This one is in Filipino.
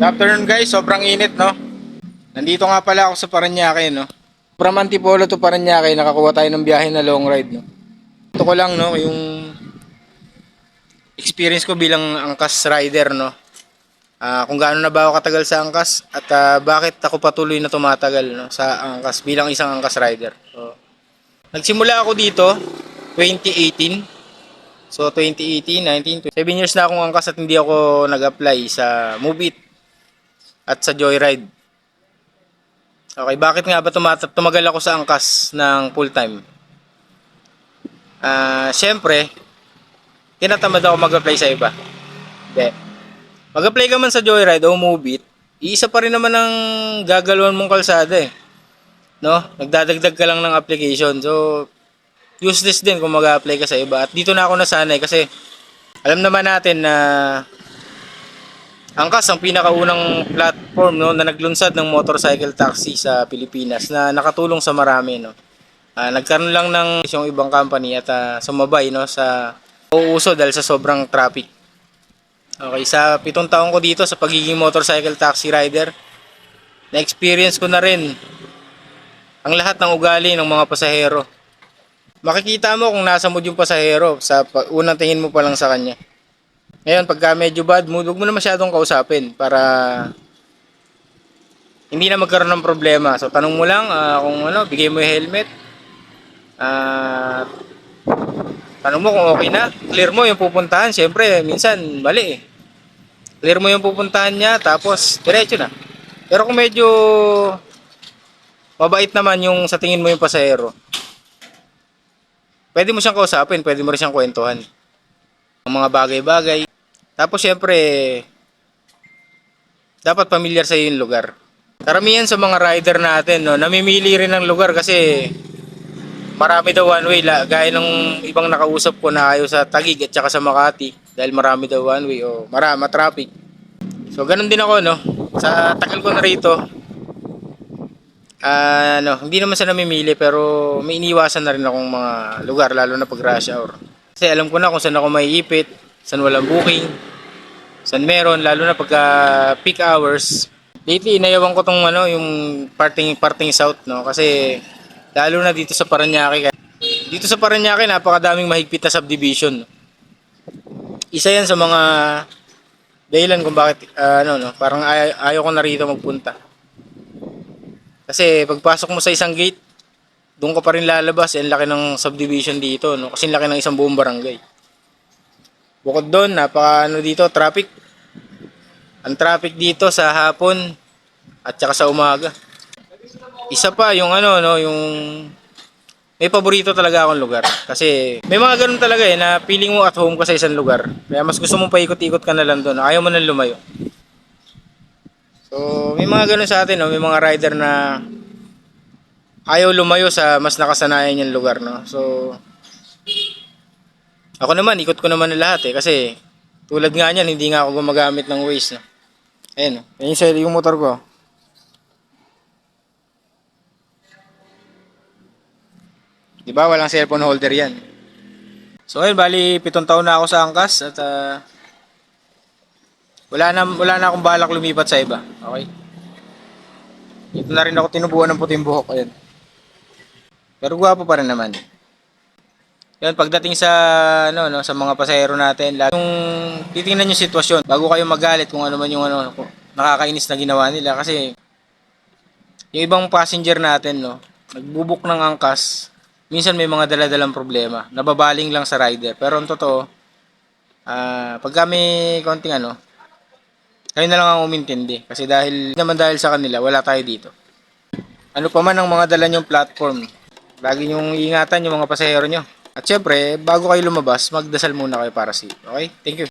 Good afternoon guys, sobrang init no. Nandito nga pala ako sa Paranaque no. From Antipolo to Paranaque, nakakuha tayo ng biyahe na long ride no. Ito ko lang no, yung experience ko bilang angkas rider no. Ah, kung gaano na ba ako katagal sa angkas at ah, bakit ako patuloy na tumatagal no sa angkas bilang isang angkas rider. So, nagsimula ako dito 2018. So 2018, 19, 7 years na akong angkas at hindi ako nag-apply sa Move It at sa Joyride. Okay, bakit nga ba tumata- tumagal ako sa angkas ng full time? Ah, syempre, tinatamad ako mag-apply sa iba. Hindi. Mag-apply ka man sa Joyride o Move It, iisa pa rin naman ang gagalawan mong kalsada eh. No? Nagdadagdag ka lang ng application. So, useless din kung mag-apply ka sa iba. At dito na ako nasanay kasi alam naman natin na Angkas ang pinakaunang platform no na naglunsad ng motorcycle taxi sa Pilipinas na nakatulong sa marami no. Ah, nagkaroon lang ng yung ibang company at ah, sumabay no sa uuso dahil sa sobrang traffic. Okay, sa pitong taon ko dito sa pagiging motorcycle taxi rider, na-experience ko na rin ang lahat ng ugali ng mga pasahero. Makikita mo kung nasa mood yung pasahero sa unang tingin mo pa lang sa kanya. Ngayon, pagka medyo bad mood, huwag mo na masyadong kausapin para hindi na magkaroon ng problema. So, tanong mo lang ah, kung ano, bigay mo yung helmet. Ah, tanong mo kung okay na. Clear mo yung pupuntahan. Siyempre, minsan, mali eh. Clear mo yung pupuntahan niya, tapos diretso na. Pero kung medyo mabait naman yung sa tingin mo yung pasahero, pwede mo siyang kausapin, pwede mo rin siyang kwentuhan ang mga bagay-bagay. Tapos syempre, dapat familiar sa yung lugar. Karamihan sa mga rider natin, no, namimili rin ng lugar kasi marami daw one way. La, gaya ng ibang nakausap ko na ayaw sa Tagig at saka sa Makati dahil marami daw one way o marama traffic. So ganun din ako, no. Sa tagal ko na rito, ah, ano, hindi naman sa namimili pero may iniwasan na rin akong mga lugar lalo na pag rush hour. Kasi alam ko na kung saan ako maiipit, saan walang booking, saan meron, lalo na pagka peak hours. Lately, inayawan ko tong ano, yung parting, parting south, no? Kasi lalo na dito sa Paranaque. Dito sa Paranaque, napakadaming mahigpit na subdivision. Isa yan sa mga dahilan kung bakit, ah, ano, no? Parang ay- ayaw ko na rito magpunta. Kasi pagpasok mo sa isang gate, doon ka pa rin lalabas. Ang laki ng subdivision dito, no? Kasi laki ng isang buong barangay. Bukod doon, napaka ano dito, traffic. Ang traffic dito sa hapon at saka sa umaga. Isa pa yung ano, no, yung may paborito talaga akong lugar. Kasi may mga ganun talaga eh, na feeling mo at home ka sa isang lugar. Kaya mas gusto mong paikot-ikot ka na lang doon. Ayaw mo nang lumayo. So, may mga ganun sa atin, no? may mga rider na ayaw lumayo sa mas nakasanayan niyang lugar, no? So, ako naman, ikot ko naman na lahat eh. Kasi, tulad nga niyan, hindi nga ako gumagamit ng Waze, no? Ayun, no? Ayun sa yung motor ko. Di ba? Walang cellphone holder yan. So, ayun, bali, pitong taon na ako sa angkas at ah, wala na, wala na akong balak lumipat sa iba. Okay? Ito na rin ako tinubuan ng puting buhok. Ayan. Pero gwapo pa rin naman. Yan, pagdating sa ano no sa mga pasahero natin, lagi yung titingnan yung sitwasyon bago kayo magalit kung ano man yung ano nakakainis na ginawa nila kasi yung ibang passenger natin no, nagbubuk ng angkas, minsan may mga daladalang problema, nababaling lang sa rider. Pero ang totoo, ah pag kami konting ano, kayo na lang ang umintindi kasi dahil naman dahil sa kanila, wala tayo dito. Ano pa man ang mga dala nyong platform, lagi nyong ingatan yung mga pasahero nyo. At syempre, bago kayo lumabas, magdasal muna kayo para safe. Okay? Thank you.